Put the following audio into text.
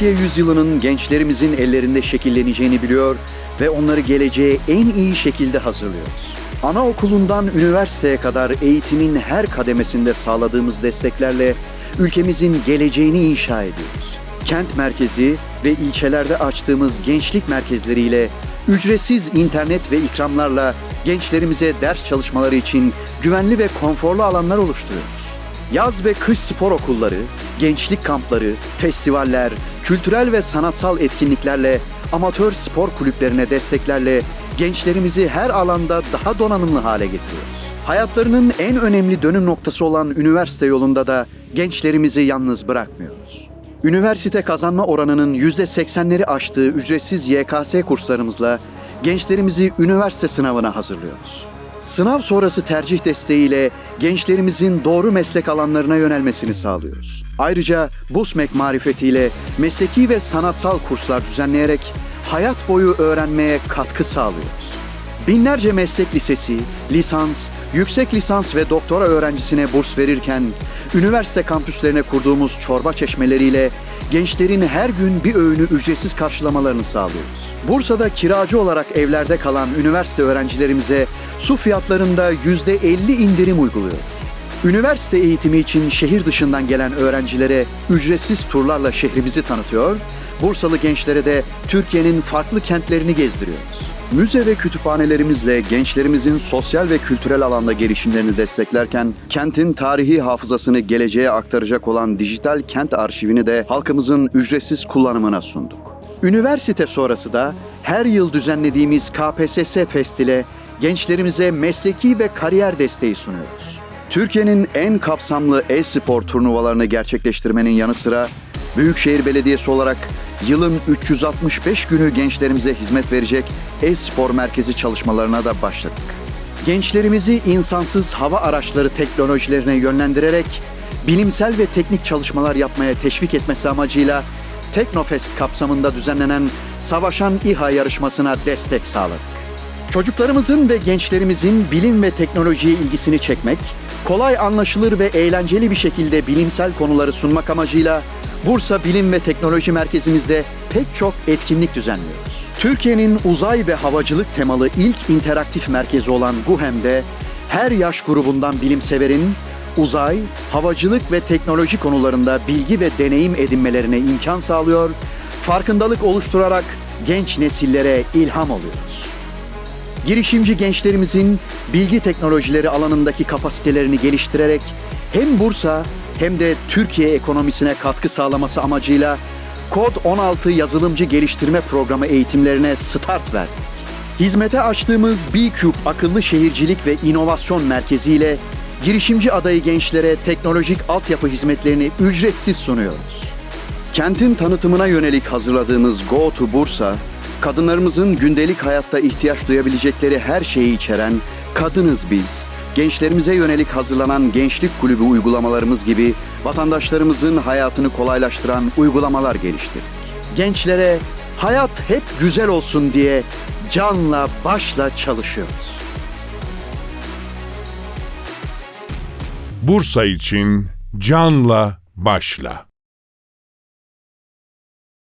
Türkiye yüzyılının gençlerimizin ellerinde şekilleneceğini biliyor ve onları geleceğe en iyi şekilde hazırlıyoruz. Anaokulundan üniversiteye kadar eğitimin her kademesinde sağladığımız desteklerle ülkemizin geleceğini inşa ediyoruz. Kent merkezi ve ilçelerde açtığımız gençlik merkezleriyle ücretsiz internet ve ikramlarla gençlerimize ders çalışmaları için güvenli ve konforlu alanlar oluşturuyoruz. Yaz ve kış spor okulları, gençlik kampları, festivaller, kültürel ve sanatsal etkinliklerle, amatör spor kulüplerine desteklerle gençlerimizi her alanda daha donanımlı hale getiriyoruz. Hayatlarının en önemli dönüm noktası olan üniversite yolunda da gençlerimizi yalnız bırakmıyoruz. Üniversite kazanma oranının %80'leri aştığı ücretsiz YKS kurslarımızla gençlerimizi üniversite sınavına hazırlıyoruz. Sınav sonrası tercih desteğiyle gençlerimizin doğru meslek alanlarına yönelmesini sağlıyoruz. Ayrıca BUSMEK marifetiyle mesleki ve sanatsal kurslar düzenleyerek hayat boyu öğrenmeye katkı sağlıyoruz. Binlerce meslek lisesi, lisans, yüksek lisans ve doktora öğrencisine burs verirken, üniversite kampüslerine kurduğumuz çorba çeşmeleriyle gençlerin her gün bir öğünü ücretsiz karşılamalarını sağlıyoruz. Bursa'da kiracı olarak evlerde kalan üniversite öğrencilerimize su fiyatlarında %50 indirim uyguluyoruz. Üniversite eğitimi için şehir dışından gelen öğrencilere ücretsiz turlarla şehrimizi tanıtıyor, Bursalı gençlere de Türkiye'nin farklı kentlerini gezdiriyoruz. Müze ve kütüphanelerimizle gençlerimizin sosyal ve kültürel alanda gelişimlerini desteklerken kentin tarihi hafızasını geleceğe aktaracak olan dijital kent arşivini de halkımızın ücretsiz kullanımına sunduk. Üniversite sonrası da her yıl düzenlediğimiz KPSS Fest'ile gençlerimize mesleki ve kariyer desteği sunuyoruz. Türkiye'nin en kapsamlı e-spor turnuvalarını gerçekleştirmenin yanı sıra Büyükşehir Belediyesi olarak yılın 365 günü gençlerimize hizmet verecek e-spor merkezi çalışmalarına da başladık. Gençlerimizi insansız hava araçları teknolojilerine yönlendirerek bilimsel ve teknik çalışmalar yapmaya teşvik etmesi amacıyla Teknofest kapsamında düzenlenen Savaşan İHA yarışmasına destek sağladık. Çocuklarımızın ve gençlerimizin bilim ve teknolojiye ilgisini çekmek, kolay anlaşılır ve eğlenceli bir şekilde bilimsel konuları sunmak amacıyla Bursa Bilim ve Teknoloji Merkezimizde pek çok etkinlik düzenliyoruz. Türkiye'nin uzay ve havacılık temalı ilk interaktif merkezi olan GUHEM'de her yaş grubundan bilimseverin uzay, havacılık ve teknoloji konularında bilgi ve deneyim edinmelerine imkan sağlıyor, farkındalık oluşturarak genç nesillere ilham oluyoruz. Girişimci gençlerimizin bilgi teknolojileri alanındaki kapasitelerini geliştirerek hem Bursa hem de Türkiye ekonomisine katkı sağlaması amacıyla Kod 16 yazılımcı geliştirme programı eğitimlerine start verdik. Hizmete açtığımız B-Cube akıllı şehircilik ve inovasyon merkezi ile girişimci adayı gençlere teknolojik altyapı hizmetlerini ücretsiz sunuyoruz. Kentin tanıtımına yönelik hazırladığımız Go to Bursa, kadınlarımızın gündelik hayatta ihtiyaç duyabilecekleri her şeyi içeren Kadınız Biz, gençlerimize yönelik hazırlanan gençlik kulübü uygulamalarımız gibi vatandaşlarımızın hayatını kolaylaştıran uygulamalar geliştirdik. Gençlere hayat hep güzel olsun diye canla başla çalışıyoruz. Bursa için canla başla.